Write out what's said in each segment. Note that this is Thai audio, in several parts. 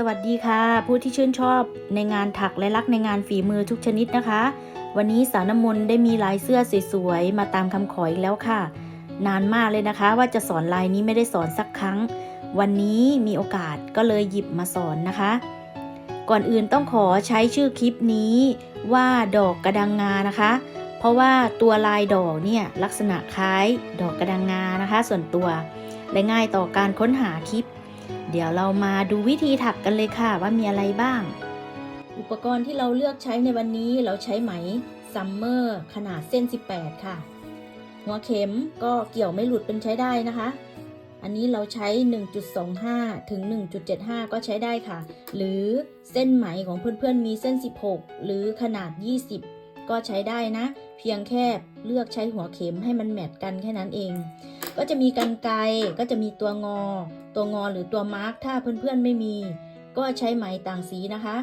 สวัสดีค่ะ ผู้ที่ชื่นชอบในงานถักและรักในงานฝีมือทุกชนิดนะคะ วันนี้สาวน้ำมนต์ได้มีลายเสื้อสวยๆ มาตามคำขออีกแล้วค่ะ นานมากเลยนะคะ ว่าจะสอนลายนี้ไม่ได้สอนสักครั้ง วันนี้มีโอกาสก็เลยหยิบมาสอนนะคะ ก่อนอื่นต้องขอใช้ชื่อคลิปนี้ว่าดอกกระดังงานะคะ เพราะว่าตัวลายดอกเนี่ยลักษณะคล้ายดอกกระดังงานะคะ ส่วนตัวและง่ายต่อการค้นหาคลิป เดี๋ยวเรามาดูวิธีถักกันเลยค่ะว่ามีอะไรบ้าง อุปกรณ์ที่เราเลือกใช้ในวันนี้เราใช้ไหมซัมเมอร์ขนาดเส้น 18 ค่ะ หัวเข็มก็เกี่ยวไม่หลุดเป็นใช้ได้นะคะ อันนี้เราใช้ 1.25 ถึง 1.75 ก็ใช้ได้ค่ะ หรือเส้นไหมของเพื่อนๆมีเส้น 16 หรือขนาด 20 ก็ใช้ได้นะ เพียงแค่เลือกใช้หัวเข็มให้มันแมทกันแค่นั้นเอง ก็จะมีกันไกก็จะมีตัวงอ ตัวงอหรือตัวมาร์กถ้าเพื่อนๆไม่มี ก็ใช้ไหมต่างสีนะคะ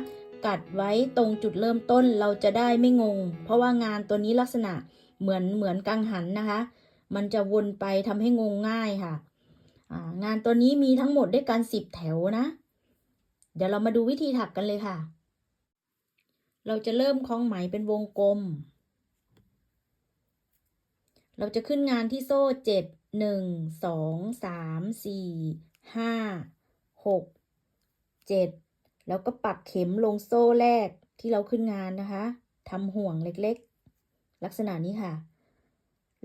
กัดไว้ตรงจุดเริ่มต้นเราจะได้ไม่งง เพราะว่างานตัวนี้ลักษณะเหมือนเหมือนกังหันนะคะ มันจะวนไปทำให้งงง่ายค่ะงานตัวนี้มีทั้งหมดด้วยกันสิบแถวนะ เดี๋ยวเรามาดูวิธีถักกันเลยค่ะ เราจะเริ่มคล้องไหมเป็นวงกลม เราจะขึ้นงานที่โซ่เจ็ดหนึ่งสองสามสี่ห้าหกเจ็ดแล้วก็ปักเข็มลงโซ่แรกที่เราขึ้นงานนะคะทำห่วงเล็กๆ ลักษณะนี้ค่ะ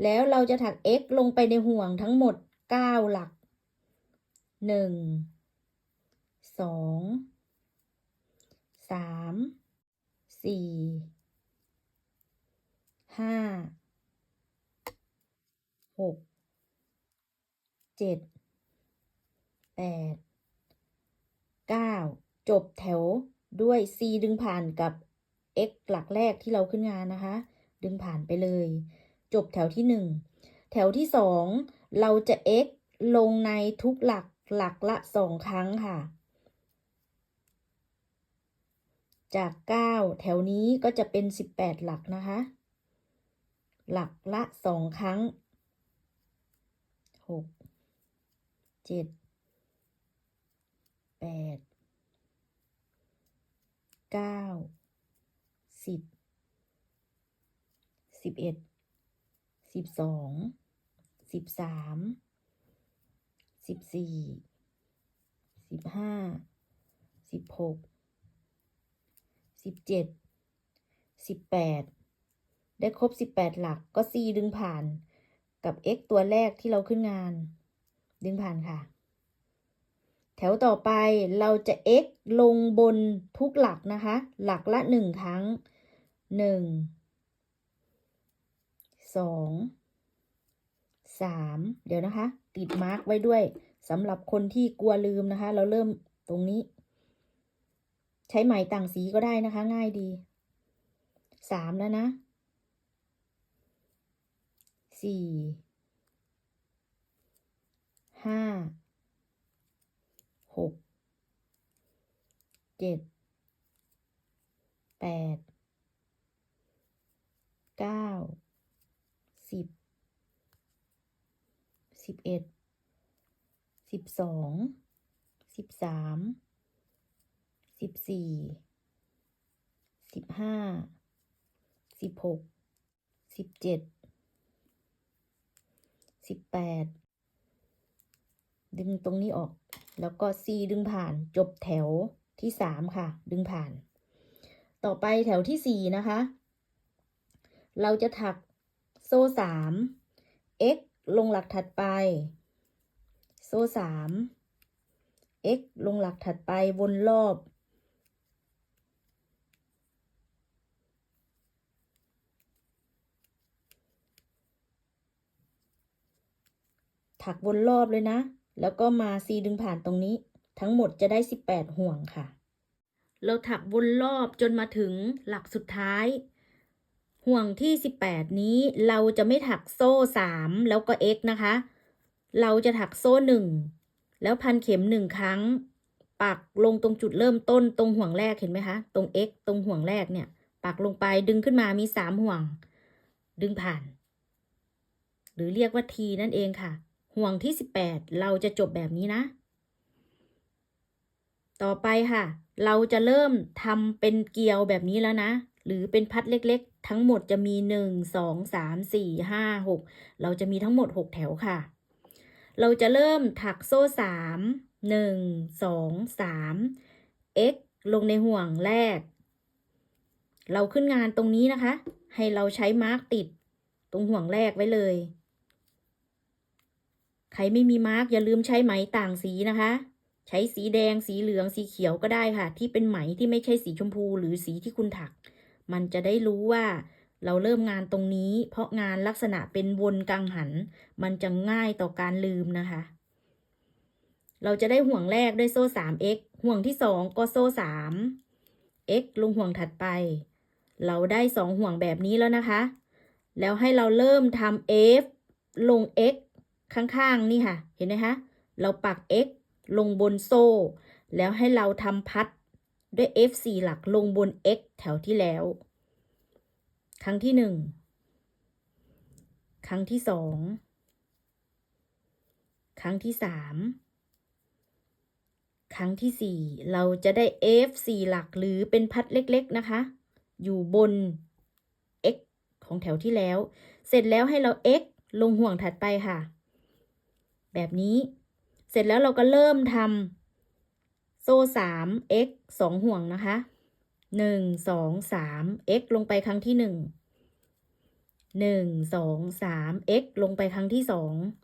แล้วเราจะถัก x ลงไปในห่วงทั้งหมด 9 หลัก 1 2 3 4 5 หกเจ็ดแปดเก้าจบแถวด้วย C ดึงผ่านกับ x หลักแรกที่เราขึ้นงานนะคะ ดึงผ่านไปเลย จบแถวที่หนึ่งแถวที่สองเราจะ x ลงในทุกหลักหลักละสองครั้งค่ะ จาก 9 แถวนี้ก็จะเป็น 18 หลักนะคะ หลักละสองครั้ง หกเจ็ดแปดเก้าสิบสิบเอ็ดสิบสองสิบสามสิบสี่สิบห้าสิบหกสิบเจ็ดสิบแปดได้ครบสิบแปดหลักก็ซีดึงผ่าน กับ x ตัวแรกที่เราขึ้นงาน ดึงผ่านค่ะ แถวต่อไปเราจะ x ลงบนทุกหลักนะคะ หลักละหนึ่งครั้งหนึ่งสองสามเดี๋ยวนะคะ ติดมาร์กไว้ด้วยสำหรับคนที่กลัวลืมนะคะ เราเริ่มตรงนี้ ใช้ไหมต่างสีก็ได้นะคะ ง่ายดีสามแล้วนะ สี่ห้าหกเจ็ดแปดเก้าสิบสิบเอ็ดสิบสองสิบสามสิบสี่สิบห้าสิบหกสิบเจ็ด สิบแปดดึงตรงนี้ออก แล้วก็ C ดึงผ่านจบแถวที่สามค่ะ ดึงผ่าน ต่อไปแถวที่สี่นะคะ เราจะถักโซ่สาม x ลงหลักถัดไป โซ่สาม x ลงหลักถัดไปวนรอบ ถักวนรอบเลยนะ แล้วก็มาซีดึงผ่านตรงนี้ ทั้งหมดจะได้ 18 ห่วงค่ะ เราถักวนรอบจนมาถึงหลักสุดท้าย ห่วงที่ 18 นี้เราจะไม่ถักโซ่ 3 แล้วก็ x นะคะ เราจะถักโซ่ 1 แล้วพันเข็ม 1 ครั้ง ปักลงตรงจุดเริ่มต้นตรงห่วงแรกเห็นไหมคะ ตรง x ตรงห่วงแรกเนี่ย ปักลงไปดึงขึ้นมามี 3 ห่วง ดึงผ่าน หรือเรียกว่า T นั่นเองค่ะ ห่วงที่ 18 เราจะจบแบบนี้นะ ต่อไปค่ะ เราจะเริ่มทำเป็นเกลียวแบบนี้แล้วนะ หรือเป็นพัดเล็กๆ ทั้งหมดจะมี 1 2 3 4 5 6 เราจะมีทั้งหมด 6 แถวค่ะ เราจะเริ่มถักโซ่ 3 1 2 3 x ลงในห่วงแรก เราขึ้นงานตรงนี้นะคะ ให้เราใช้มาร์กติดตรงห่วงแรกไว้เลย ใครไม่มีมาร์กอย่าลืมใช้ไหมต่างสีนะคะ ใช้สีแดงสีเหลืองสีเขียวก็ได้ค่ะ ที่เป็นไหมที่ไม่ใช่สีชมพูหรือสีที่คุณถัก มันจะได้รู้ว่าเราเริ่มงานตรงนี้ เพราะงานลักษณะเป็นวนกังหัน มันจะง่ายต่อการลืมนะคะ เราจะได้ห่วงแรกด้วยโซ่ 3x ห่วงที่ 2 ก็โซ่ 3 x ลงห่วงถัดไป เราได้ 2 ห่วงแบบนี้แล้วนะคะ แล้วให้เราเริ่มทำ f ลง x ข้างๆ นี่ค่ะ เห็นไหมคะเราปัก x ลงบนโซ่ แล้วให้เราทำพัดด้วย f 4 หลักลงบน x แถวที่แล้ว ครั้งที่หนึ่งครั้งที่สองครั้งที่สามครั้งที่สี่เราจะได้ f 4 หลักหรือเป็นพัดเล็กๆนะคะ อยู่บน x ของแถวที่แล้ว เสร็จแล้วให้เรา x ลงห่วงถัดไปค่ะ แบบนี้ เสร็จแล้วเราก็เริ่มทำโซ่3 x 2ห่วงนะคะ1 2 3 x ลงไปครั้งที่1 1 2 3 x ลงไปครั้งที่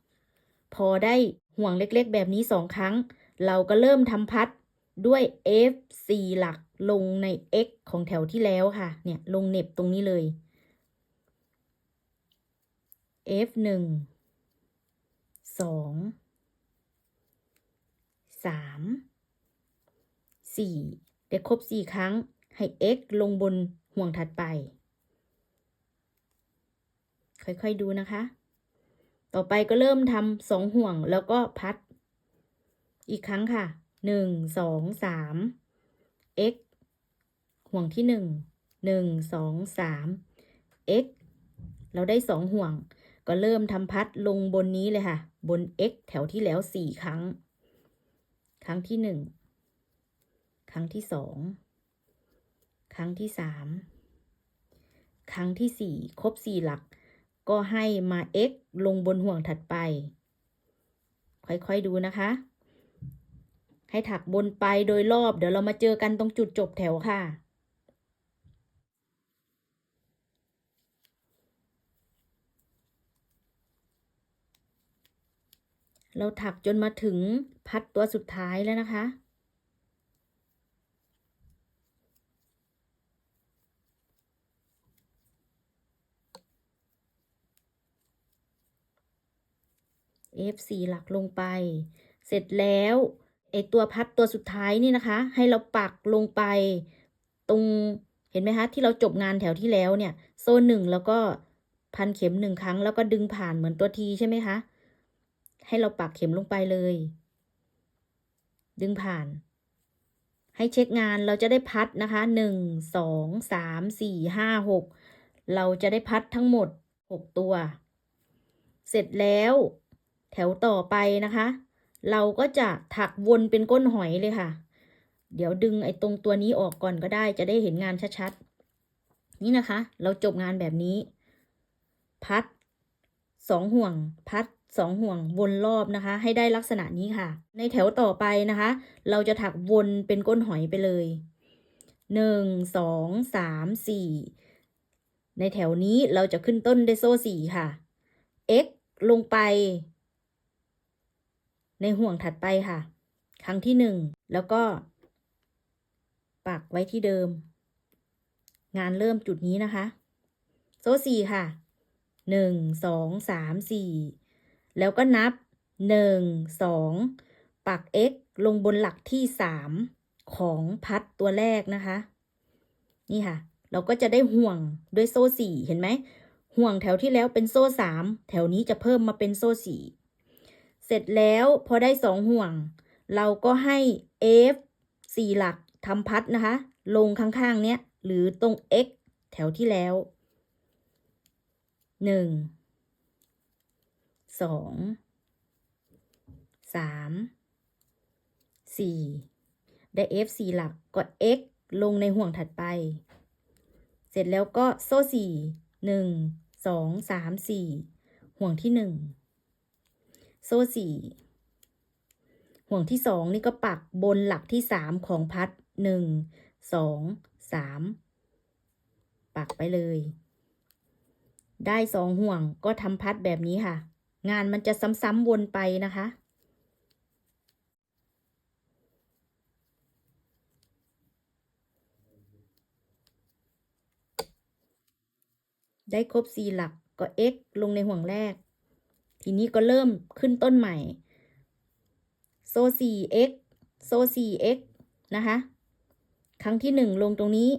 2พอได้ห่วงเล็กๆ แบบนี้2ครั้ง เราก็เริ่มทำพัดด้วย f 4หลักลงใน x ของแถวที่แล้วค่ะ เนี่ยลงเน็บตรงนี้เลย f 1 2 สามสี่ได้ครบสี่ครั้งให้ x ลงบนห่วงถัดไป ค่อยๆดูนะคะ ต่อไปก็เริ่มทำสองห่วงแล้วก็พัด อีกครั้งค่ะหนึ่งสองสาม x ห่วงที่หนึ่งหนึ่งสองสาม x เราได้สองห่วง ก็เริ่มทำพัดลงบนนี้เลยค่ะ บน x แถวที่แล้วสี่ครั้ง ครั้งที่หนึ่ง ครั้งที่สอง ครั้งที่สาม ครั้งที่สี่ครบสี่หลัก ก็ให้มา x ลงบนห่วงถัดไป ค่อยๆดูนะคะ ให้ถักบนไปโดยรอบ เดี๋ยวเรามาเจอกันตรงจุดจบแถวค่ะ เราถักจนมาถึงพัดตัวสุดท้ายแล้วนะคะ F4 หลักลงไป เสร็จแล้วไอตัวพัดตัวสุดท้ายนี่นะคะ ให้เราปักลงไป ตรงเห็นไหมคะ ที่เราจบงานแถวที่แล้วเนี่ย โซ่หนึ่งแล้วก็พันเข็มหนึ่งครั้งแล้วก็ดึงผ่านเหมือนตัวทีใช่ไหมคะ ให้เราปักเข็มลงไปเลย ดึงผ่าน ให้เช็คงานเราจะได้พัดนะคะหนึ่งสองสามสี่ห้าหกเราจะได้พัดทั้งหมดหกตัว เสร็จแล้ว แถวต่อไปนะคะ เราก็จะถักวนเป็นก้นหอยเลยค่ะ เดี๋ยวดึงไอ้ตรงตัวนี้ออกก่อนก็ได้จะได้เห็นงานชัดๆ นี่นะคะ เราจบงานแบบนี้ พัดสองห่วง พัด สองห่วงวนรอบนะคะ ให้ได้ลักษณะนี้ค่ะ ในแถวต่อไปนะคะ เราจะถักวนเป็นก้นหอยไปเลยหนึ่งสองสามสี่ในแถวนี้เราจะขึ้นต้นด้วยโซ่สี่ค่ะ x ลงไป ในห่วงถัดไปค่ะ ครั้งที่หนึ่งแล้วก็ปักไว้ที่เดิม งานเริ่มจุดนี้นะคะ โซ่สี่ค่ะหนึ่งสองสามสี่ แล้วก็นับหนึ่งสองปัก x ลงบนหลักที่สามของพัดตัวแรกนะคะ นี่ค่ะ เราก็จะได้ห่วงด้วยโซ่สี่เห็นไหม ห่วงแถวที่แล้วเป็นโซ่สามแถวนี้จะเพิ่มมาเป็นโซ่สี่เสร็จแล้วพอได้สองห่วง เราก็ให้ f สี่หลักทำพัดนะคะ ลงข้างๆ เนี้ย หรือตรง x แถวที่แล้วหนึ่ง สองสามสี่ได้ F 4หลักก็ x ลงในห่วงถัดไป เสร็จแล้วก็โซ่สี่หนึ่งสองสามสี่ห่วงที่หนึ่งโซ่สี่ห่วงที่สองนี่ก็ปักบนหลักที่สามของพัดหนึ่งสองสามปักไปเลย ได้สองห่วงก็ทำพัดแบบนี้ค่ะ งานมันจะซ้ำๆวนไปนะคะ ได้ครบสี่หลักก็ x ลงในห่วงแรก ทีนี้ก็เริ่มขึ้นต้นใหม่โซ่สี่ x โซ่สี่ x นะคะ ครั้งที่หนึ่งลงตรงนี้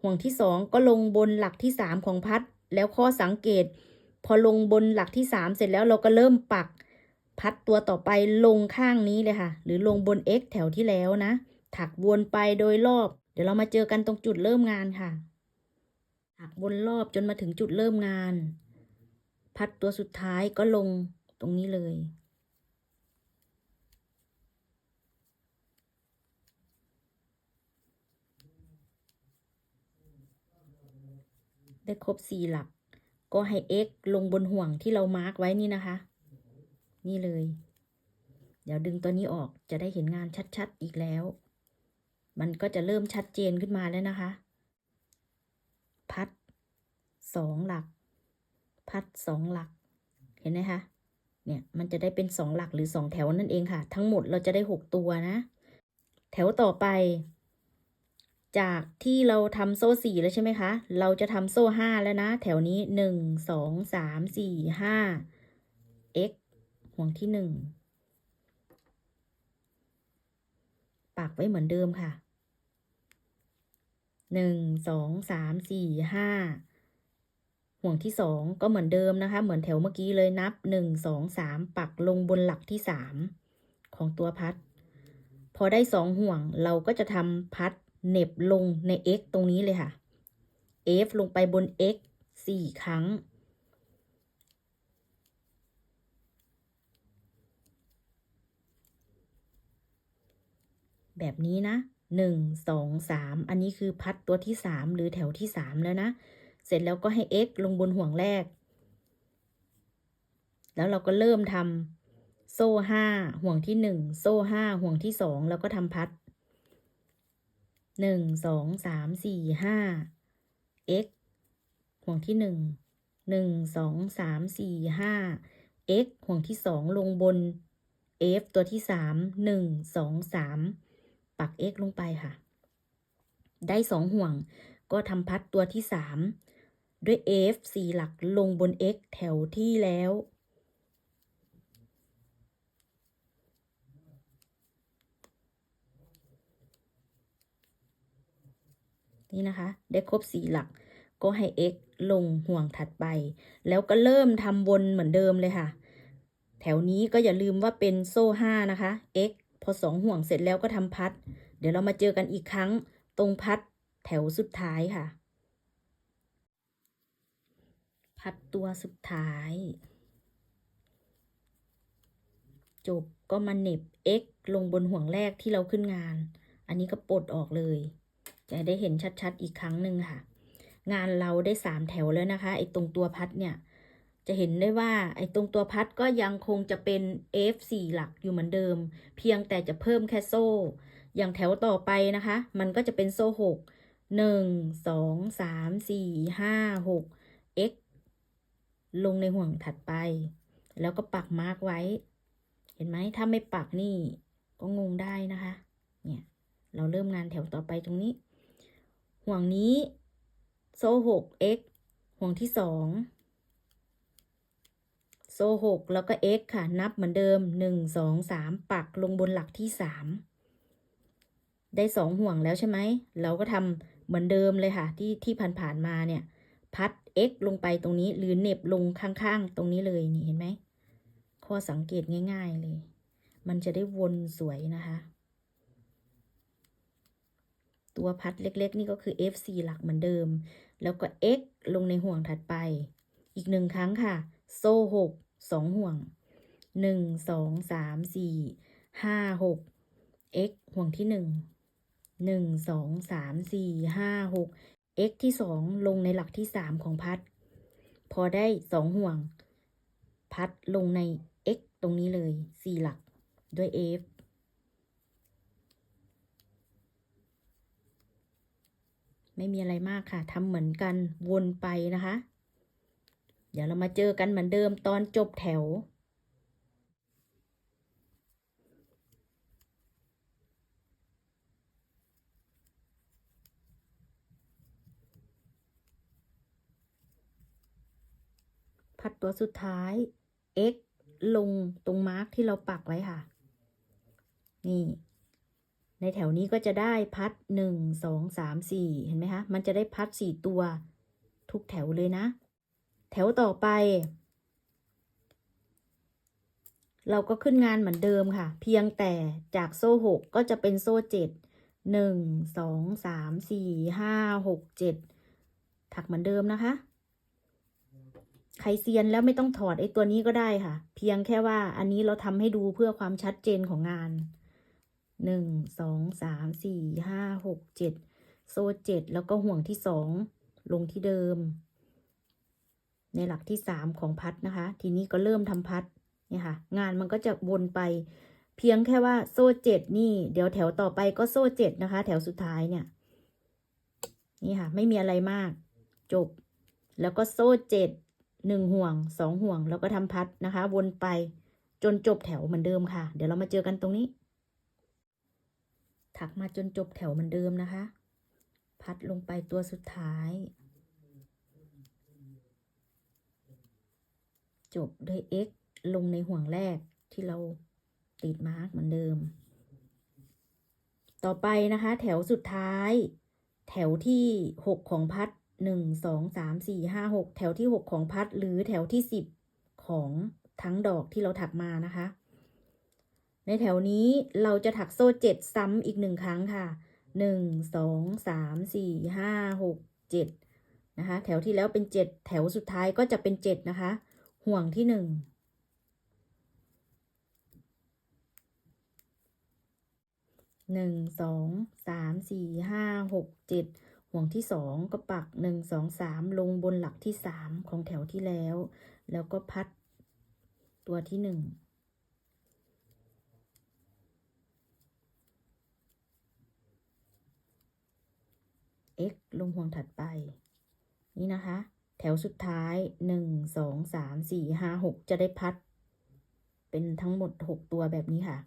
ห่วงที่สองก็ลงบนหลักที่สามของพัด แล้วข้อสังเกต พอลงบนหลักที่สามเสร็จแล้วเราก็เริ่มปัก พัดตัวต่อไปลงข้างนี้เลยค่ะ หรือลงบน x แถวที่แล้วนะ ถักวนไปโดยรอบ เดี๋ยวเรามาเจอกันตรงจุดเริ่มงานค่ะ ถักวนรอบจนมาถึงจุดเริ่มงาน พัดตัวสุดท้ายก็ลงตรงนี้เลยได้ครบสี่หลัก ก็ให้ x ลงบนห่วงที่เรามาร์กไว้นี่นะคะ นี่เลย เดี๋ยวดึงตัวนี้ออกจะได้เห็นงานชัดๆอีกแล้ว มันก็จะเริ่มชัดเจนขึ้นมาแล้วนะคะ พัดสองหลัก พัดสองหลัก เห็นไหมคะ เนี่ยมันจะได้เป็นสองหลักหรือสองแถวนั่นเองค่ะ ทั้งหมดเราจะได้หกตัวนะ แถวต่อไป จากที่เราทำโซ่สี่แล้วใช่ไหมคะ เราจะทำโซ่ห้าแล้วนะ แถวนี้หนึ่งสองสามสี่ห้า x ห่วงที่หนึ่งปักไว้เหมือนเดิมค่ะหนึ่งสองสามสี่ห้าห่วงที่สองก็เหมือนเดิมนะคะ เหมือนแถวเมื่อกี้เลยนับหนึ่งสองสามปักลงบนหลักที่สามของตัวพัด พอได้สองห่วงเราก็จะทำพัด เหน็บลงใน x ตรงนี้เลยค่ะ f ลงไปบน x สี่ครั้ง แบบนี้นะหนึ่งสองสามอันนี้คือพัดตัวที่สามหรือแถวที่สามแล้วนะ เสร็จแล้วก็ให้ x ลงบนห่วงแรก แล้วเราก็เริ่มทำโซ่ห้าห่วงที่หนึ่งโซ่ห้าห่วงที่สองแล้วก็ทำพัด หนึ่งสองสามสี่ห้า x ห่วงที่หนึ่งหนึ่งสองสามสี่ห้า x ห่วงที่สองลงบน f ตัวที่สามหนึ่งสองสามปัก x ลงไปค่ะ ได้สองห่วง ก็ทำพัดตัวที่สามด้วย f สี่หลักลงบน x แถวที่แล้ว นี่นะคะ ได้ครบสี่หลัก ก็ให้ x ลงห่วงถัดไป แล้วก็เริ่มทำวนเหมือนเดิมเลยค่ะ แถวนี้ก็อย่าลืมว่าเป็นโซ่ห้านะคะ x พอสองห่วงเสร็จแล้วก็ทำพัด เดี๋ยวเรามาเจอกันอีกครั้งตรงพัดแถวสุดท้ายค่ะ พัดตัวสุดท้าย จบก็มาเน็บ x ลงบนห่วงแรกที่เราขึ้นงาน อันนี้ก็ปลดออกเลย จะได้เห็นชัดๆอีกครั้งหนึ่งค่ะ งานเราได้สามแถวแล้วนะคะไอ้ตรงตัวพัดเนี่ย จะเห็นได้ว่าไอ้ตรงตัวพัดก็ยังคงจะเป็น F 4 หลักอยู่เหมือนเดิม เพียงแต่จะเพิ่มแค่โซ่ อย่างแถวต่อไปนะคะ มันก็จะเป็นโซ่หกหนึ่งสองสามสี่ห้าหก x ลงในห่วงถัดไป แล้วก็ปักมาร์กไว้ เห็นไหมถ้าไม่ปักนี่ก็งงได้นะคะ เนี่ย เราเริ่มงานแถวต่อไปตรงนี้ ห่วงนี้ โซ่หก x ห่วงที่สองโซ่หกแล้วก็ x ค่ะ นับเหมือนเดิมหนึ่งสองสามปักลงบนหลักที่สามได้สองห่วงแล้วใช่ไหม เราก็ทำเหมือนเดิมเลยค่ะ ที่ที่ผ่านๆมาเนี่ย พัด x ลงไปตรงนี้ หรือเน็บลงข้างๆ ตรงนี้เลยนี่เห็นไหม ข้อสังเกตง่าย ๆเลย มันจะได้วนสวยนะคะ ตัวพัดเล็กๆ นี่ก็คือ f4 หลักเหมือนเดิม แล้วก็ x ลงในห่วงถัดไป อีกหนึ่งครั้งค่ะ โซ่หกสองห่วงหนึ่งสองสามสี่ห้าหก x ห่วงที่หนึ่งหนึ่งสองสามสี่ห้าหก x ที่สองลงในหลักที่สามของพัด พอได้สองห่วง พัดลงใน x ตรงนี้เลยสี่หลักด้วย f ไม่มีอะไรมากค่ะทำเหมือนกันวนไปนะคะ เดี๋ยวเรามาเจอกันเหมือนเดิมตอนจบแถว พัดตัวสุดท้าย x ลงตรงมาร์กที่เราปักไว้ค่ะ นี่ ในแถวนี้ก็จะได้พัดหนึ่งสองสามสี่เห็นไหมคะ มันจะได้พัดสี่ตัวทุกแถวเลยนะ แถวต่อไป เราก็ขึ้นงานเหมือนเดิมค่ะ เพียงแต่จากโซ่หกก็จะเป็นโซ่เจ็ดหนึ่งสองสามสี่ห้าหกเจ็ดถักเหมือนเดิมนะคะใครเซียนแล้วไม่ต้องถอดไอ้ตัวนี้ก็ได้ค่ะ เพียงแค่ว่าอันนี้เราทำให้ดูเพื่อความชัดเจนของงาน หนึ่งสองสามสี่ห้าหกเจ็ดโซ่เจ็ดแล้วก็ห่วงที่สองลงที่เดิม ในหลักที่สามของพัดนะคะ ทีนี้ก็เริ่มทำพัดเนี่ยค่ะ งานมันก็จะวนไป เพียงแค่ว่าโซ่เจ็ดนี่ เดี๋ยวแถวต่อไปก็โซ่เจ็ดนะคะ แถวสุดท้ายเนี่ย นี่ค่ะ ไม่มีอะไรมาก จบ แล้วก็โซ่เจ็ดหนึ่งห่วงสองห่วง แล้วก็ทำพัดนะคะ วนไปจนจบแถวเหมือนเดิมค่ะ เดี๋ยวเรามาเจอกันตรงนี้ ถักมาจนจบแถวเหมือนเดิมนะคะ พัดลงไปตัวสุดท้าย จบด้วย x ลงในห่วงแรกที่เราติดมาร์กเหมือนเดิม ต่อไปนะคะ แถวสุดท้าย แถวที่ 6 ของพัด 1 2 3 4 5 6 แถวที่ 6 ของพัดหรือแถวที่ 10 ของทั้งดอกที่เราถักมานะคะ ในแถวนี้เราจะถักโซ่เจ็ดซ้ำอีกหนึ่งครั้งค่ะหนึ่งสองสามสี่ห้าหกเจ็ดนะคะแถวที่แล้วเป็นเจ็ดแถวสุดท้ายก็จะเป็นเจ็ดนะคะ ห่วงที่หนึ่งหนึ่งสองสามสี่ห้าหกเจ็ดห่วงที่สองก็ปักหนึ่งสองสามลงบนหลักที่สามของแถวที่แล้ว แล้วก็พัดตัวที่หนึ่ง x ลงห่วงถัดไป นี่นะคะ แถวสุดท้าย 1 2 3 4 5 6 จะได้พัด เป็นทั้งหมด 6 ตัวแบบนี้ค่ะ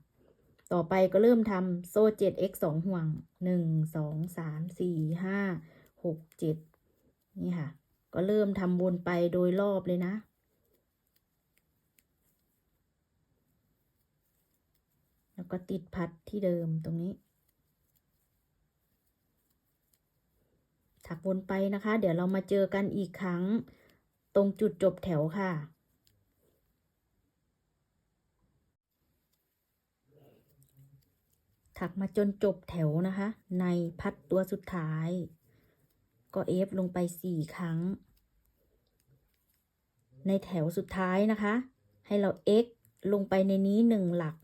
ต่อไปก็เริ่มทำโซ่ 7x 2 ห่วง 1 2 3 4 5 6 7 นี่ค่ะ ก็เริ่มทำวนไปโดยรอบเลยนะแล้วก็ติดพัดที่เดิมตรงนี้ ถักวนไปนะคะ เดี๋ยวเรามาเจอกันอีกครั้ง ตรงจุดจบแถวค่ะ ถักมาจนจบแถวนะคะ ในพัดตัวสุดท้าย ก็เอฟลงไปสี่ครั้ง ในแถวสุดท้ายนะคะ ให้เรา x ลงไปในนี้หนึ่งหลัก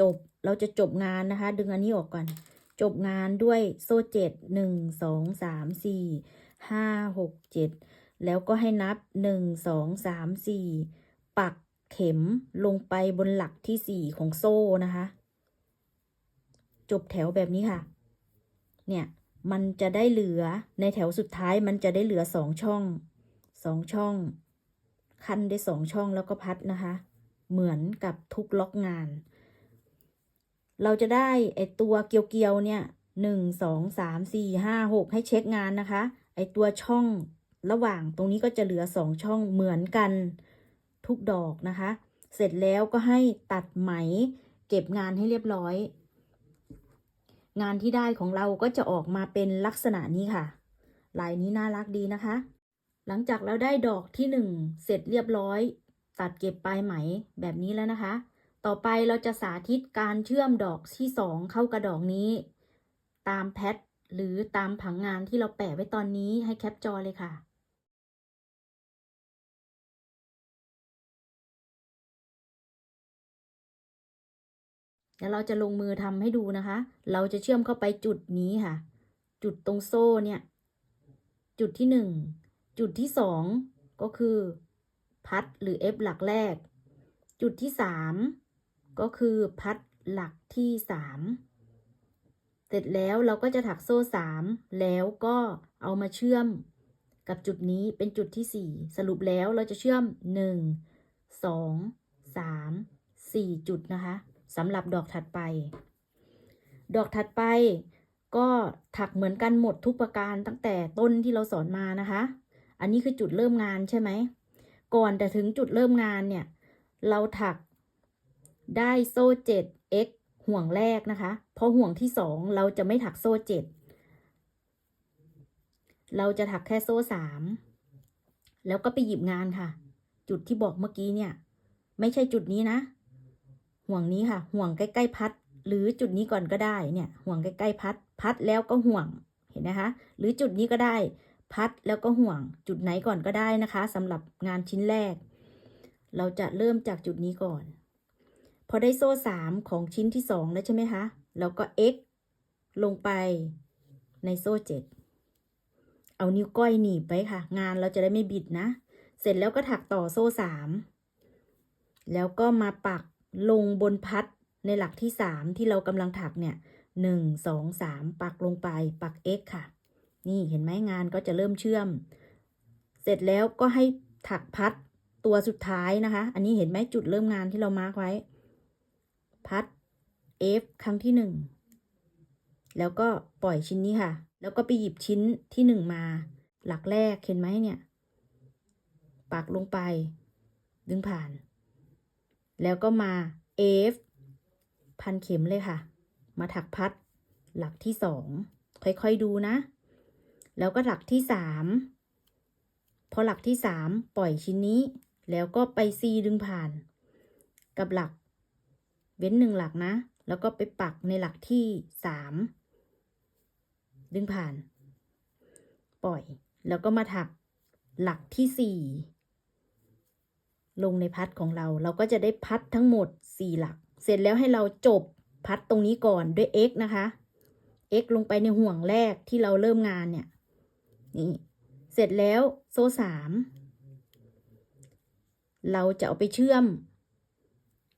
จบเราจะจบงานนะคะ ดึงอันนี้ออกก่อน จบงานด้วยโซ่เจ็ดหนึ่งสองสามสี่ห้าหกเจ็ดแล้วก็ให้นับหนึ่งสองสามสี่ปักเข็มลงไปบนหลักที่สี่ของโซ่นะคะ จบแถวแบบนี้ค่ะ เนี่ยมันจะได้เหลือในแถวสุดท้ายมันจะได้เหลือสองช่องสองช่อง คันได้สองช่องแล้วก็พัดนะคะ เหมือนกับทุกล็อกงาน เราจะได้ไอตัวเกียวๆเนี่ยหนึ่งสองสามสี่ห้าหกให้เช็คงานนะคะ ไอตัวช่องระหว่างตรงนี้ก็จะเหลือสองช่องเหมือนกันทุกดอกนะคะ เสร็จแล้วก็ให้ตัดไหมเก็บงานให้เรียบร้อย งานที่ได้ของเราก็จะออกมาเป็นลักษณะนี้ค่ะ ลายนี้น่ารักดีนะคะ หลังจากเราได้ดอกที่หนึ่งเสร็จเรียบร้อย ตัดเก็บปลายไหมแบบนี้แล้วนะคะ ต่อไปเราจะสาธิตการเชื่อมดอกที่สองเข้ากระดอกนี้ ตามแพทหรือตามผังงานที่เราแปะไว้ตอนนี้ให้แคปจอเลยค่ะเดี๋ยวเราจะลงมือทำให้ดูนะคะ เราจะเชื่อมเข้าไปจุดนี้ค่ะ จุดตรงโซ่เนี่ย จุดที่หนึ่ง จุดที่สองก็คือ พัดหรือ F หลักแรก จุดที่สาม ก็คือพัดหลักที่สามเสร็จแล้วเราก็จะถักโซ่สามแล้วก็เอามาเชื่อมกับจุดนี้เป็นจุดที่สี่สรุปแล้วเราจะเชื่อมหนึ่งสองสามสี่จุดนะคะสำหรับดอกถัดไป ดอกถัดไปก็ถักเหมือนกันหมดทุกประการตั้งแต่ต้นที่เราสอนมานะคะ อันนี้คือจุดเริ่มงานใช่ไหม ก่อนแต่ถึงจุดเริ่มงานเนี่ย เราถัก ได้โซ่ 7x ห่วงแรกนะคะ เพราะห่วงที่สองเราจะไม่ถักโซ่ 7 เราจะถักแค่โซ่ 3 แล้วก็ไปหยิบงานค่ะ จุดที่บอกเมื่อกี้เนี่ย ไม่ใช่จุดนี้นะ ห่วงนี้ค่ะ ห่วงใกล้ ๆ พัด หรือจุดนี้ก่อนก็ได้เนี่ย ห่วงใกล้ๆพัด พัดแล้วก็ห่วง เห็นนะคะ หรือจุดนี้ก็ได้ พัดแล้วก็ห่วง จุดไหนก่อนก็ได้นะคะสำหรับงานชิ้นแรก เราจะเริ่มจากจุดนี้ก่อน พอได้โซ่สามของชิ้นที่สองแล้วใช่ไหมคะ แล้วก็ x ลงไปในโซ่เจ็ดเอานิ้วก้อยหนีบไว้ค่ะ งานเราจะได้ไม่บิดนะ เสร็จแล้วก็ถักต่อโซ่สามแล้วก็มาปักลงบนพัดในหลักที่สามที่เรากำลังถักเนี่ยหนึ่งสองสามปักลงไปปัก x ค่ะ นี่เห็นไหมงานก็จะเริ่มเชื่อม เสร็จแล้วก็ให้ถักพัดตัวสุดท้ายนะคะ อันนี้เห็นไหมจุดเริ่มงานที่เรามาร์กไว้ พัด F ครั้งที่หนึ่งแล้วก็ปล่อยชิ้นนี้ค่ะ แล้วก็ไปหยิบชิ้นที่หนึ่งมา หลักแรกเห็นไหมเนี่ย ปักลงไป ดึงผ่าน แล้วก็มา F พันเข็มเลยค่ะ มาถักพัด หลักที่สองค่อยๆดูนะ แล้วก็หลักที่สามพอหลักที่สามปล่อยชิ้นนี้ แล้วก็ไปซีดึงผ่าน กับหลัก เว้นหนึ่งหลักนะ แล้วก็ไปปักในหลักที่สามดึงผ่าน ปล่อย แล้วก็มาถักหลักที่สี่ลงในพัดของเรา เราก็จะได้พัดทั้งหมดสี่หลัก เสร็จแล้วให้เราจบพัดตรงนี้ก่อนด้วย x นะคะ x ลงไปในห่วงแรกที่เราเริ่มงานเนี่ย นี่ เสร็จแล้วโซ่สามเราจะเอาไปเชื่อม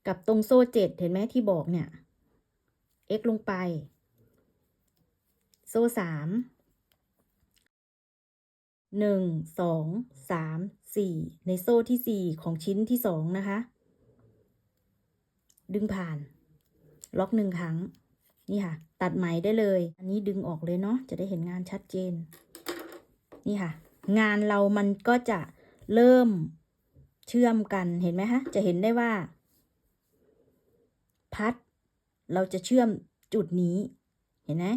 กับตรงโซ่เจ็ดเห็นไหมที่บอกเนี่ย x ลงไป โซ่สามหนึ่งสองสามสี่ในโซ่ที่สี่ของชิ้นที่สองนะคะ ดึงผ่าน ล็อกหนึ่งครั้ง นี่ค่ะ ตัดไหมได้เลย อันนี้ดึงออกเลยเนาะจะได้เห็นงานชัดเจน นี่ค่ะ งานเรามันก็จะเริ่มเชื่อมกันเห็นไหมคะ จะเห็นได้ว่า พัด เราจะเชื่อมจุดนี้ เห็นไหม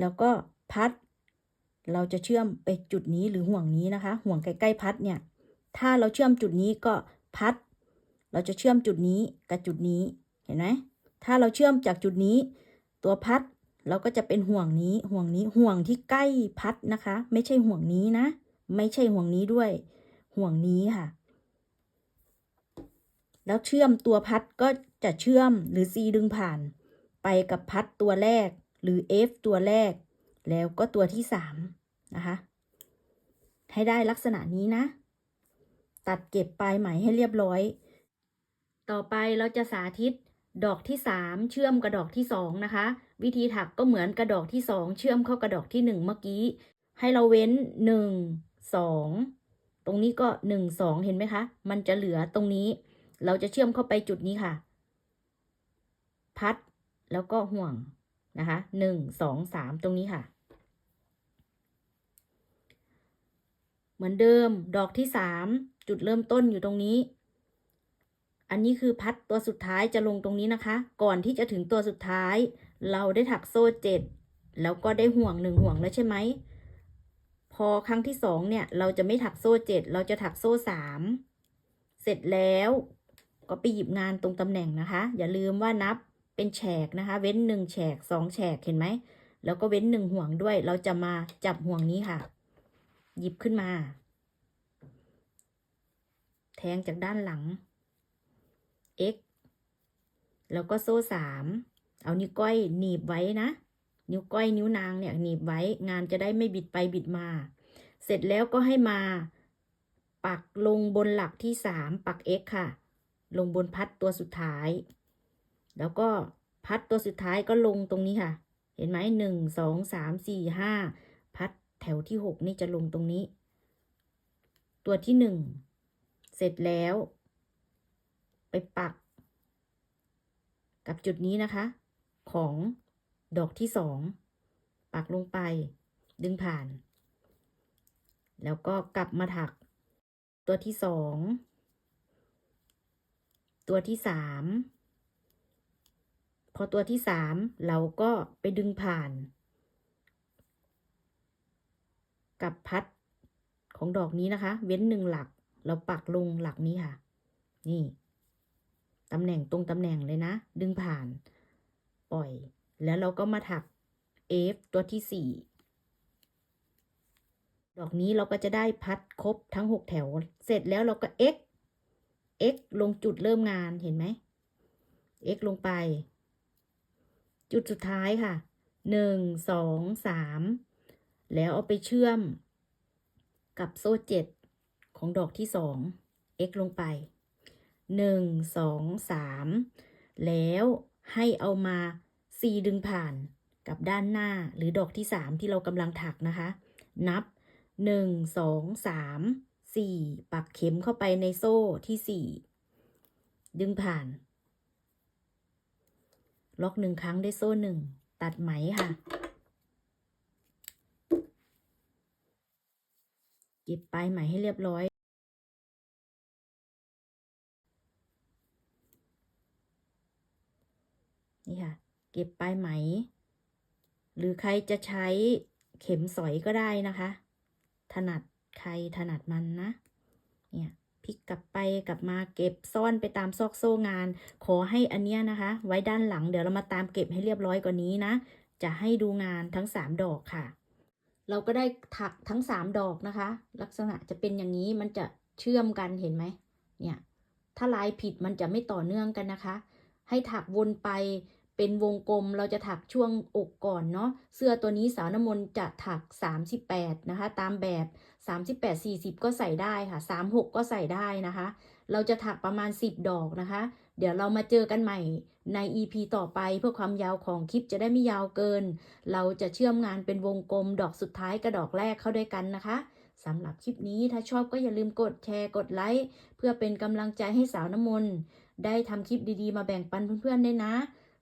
แล้วก็พัด เราจะเชื่อมไปจุดนี้หรือห่วงนี้นะคะ ห่วงใกล้ๆพัดเนี่ย ถ้าเราเชื่อมจุดนี้ก็พัด เราจะเชื่อมจุดนี้กับจุดนี้ เห็นไหมถ้าเราเชื่อมจากจุดนี้ ตัวพัดเราก็จะเป็นห่วงนี้ ห่วงนี้ ห่วงที่ใกล้พัดนะคะ ไม่ใช่ห่วงนี้นะ ไม่ใช่ห่วงนี้ด้วย ห่วงนี้ค่ะ แล้วเชื่อมตัวพัดก็จะเชื่อมหรือ C ดึงผ่าน ไปกับพัดตัวแรกหรือ F ตัวแรก แล้วก็ตัวที่สามนะคะ ให้ได้ลักษณะนี้นะ ตัดเก็บปลายไหมให้เรียบร้อย ต่อไปเราจะสาธิตดอกที่สามเชื่อมกับดอกที่สองนะคะ วิธีถักก็เหมือนกระดอกที่สองเชื่อมเข้ากระดอกที่หนึ่งเมื่อกี้ ให้เราเว้นหนึ่งสองตรงนี้ก็หนึ่งสองเห็นไหมคะ มันจะเหลือตรงนี้ เราจะเชื่อมเข้าไปจุดนี้ค่ะ พัดแล้วก็ห่วงนะคะหนึ่งสองสามตรงนี้ค่ะ เหมือนเดิมดอกที่สามจุดเริ่มต้นอยู่ตรงนี้ อันนี้คือพัดตัวสุดท้ายจะลงตรงนี้นะคะ ก่อนที่จะถึงตัวสุดท้าย เราได้ถักโซ่เจ็ดแล้วก็ได้ห่วงหนึ่งห่วงแล้วใช่ไหม พอครั้งที่สองเนี่ย เราจะไม่ถักโซ่เจ็ดเราจะถักโซ่สามเสร็จแล้ว ก็ไปหยิบงานตรงตำแหน่งนะคะ อย่าลืมว่านับเป็นแฉกนะคะ เว้นหนึ่งแฉกสองแฉกเห็นไหม แล้วก็เว้นหนึ่งห่วงด้วย เราจะมาจับห่วงนี้ค่ะ หยิบขึ้นมา แทงจากด้านหลัง x แล้วก็โซ่สาม เอานิ้วก้อยหนีบไว้นะ นิ้วก้อยนิ้วนางเนี่ยหนีบไว้ งานจะได้ไม่บิดไปบิดมา เสร็จแล้วก็ให้มา ปักลงบนหลักที่สามปัก x ค่ะ ลงบนพัดตัวสุดท้าย แล้วก็พัดตัวสุดท้ายก็ลงตรงนี้ค่ะ เห็นไหมหนึ่งสองสามสี่ห้าพัดแถวที่หกนี่จะลงตรงนี้ ตัวที่หนึ่งเสร็จแล้ว ไปปัก กับจุดนี้นะคะ ของดอกที่สองปักลงไป ดึงผ่าน แล้วก็กลับมาถัก ตัวที่สอง ตัวที่สามพอตัวที่สามเราก็ไปดึงผ่าน กับพัดของดอกนี้นะคะ เว้นหนึ่งหลัก เราปักลงหลักนี้ค่ะ นี่ตำแหน่งตรงตำแหน่งเลยนะ ดึงผ่าน ปล่อย แล้วเราก็มาถัก F ตัวที่สี่ดอกนี้เราก็จะได้พัดครบทั้งหกแถว เสร็จแล้วเราก็ x x ลงจุดเริ่มงานเห็นไหม x ลงไป จุดสุดท้ายค่ะ หนึ่ง สอง สาม แล้วเอาไปเชื่อม กับโซ่เจ็ดของดอกที่สอง x ลงไป หนึ่ง สอง สาม แล้วให้เอามาซีดึงผ่านกับด้านหน้าหรือดอกที่สามที่เรากำลังถักนะคะ นับ หนึ่ง สอง สาม สี่ปักเข็มเข้าไปในโซ่ที่สี่ดึงผ่าน ล็อกหนึ่งครั้งได้โซ่หนึ่งตัดไหมค่ะ เก็บปลายไหมให้เรียบร้อย นี่ค่ะ เก็บปลายไหม หรือใครจะใช้เข็มสอยก็ได้นะคะ ถนัด ใครถนัดมันนะ เนี่ยพลิกกลับไปกลับมาเก็บซ่อนไปตามซอกโซ่งาน ขอให้อันเนี้ยนะคะ ไว้ด้านหลังเดี๋ยวเรามาตามเก็บให้เรียบร้อยกว่านี้นะ จะให้ดูงานทั้งสามดอกค่ะ เราก็ได้ถักทั้งสามดอกนะคะ ลักษณะจะเป็นอย่างนี้มันจะเชื่อมกันเห็นไหมเนี่ยถ้าลายผิดมันจะไม่ต่อเนื่องกันนะคะ ให้ถักวนไป เป็นวงกลมเราจะถักช่วงอกก่อนเนาะเสื้อตัวนี้สาวน้ำมนจะถัก 38 นะคะ ตามแบบ 38 40 ก็ใส่ได้ค่ะ 36 ก็ใส่ได้นะคะ เราจะถักประมาณ 10 ดอกนะคะ เดี๋ยวเรามาเจอกันใหม่ใน EP ต่อไปเพื่อความยาวของคลิปจะได้ไม่ยาวเกิน เราจะเชื่อมงานเป็นวงกลมดอกสุดท้ายกับดอกแรกเข้าด้วยกันนะคะสำหรับคลิปนี้ถ้าชอบก็อย่าลืมกดแชร์กดไลค์เพื่อเป็นกำลังใจให้สาวน้ำมนได้ทำคลิปดีๆ มาแบ่งปันเพื่อนๆได้นะ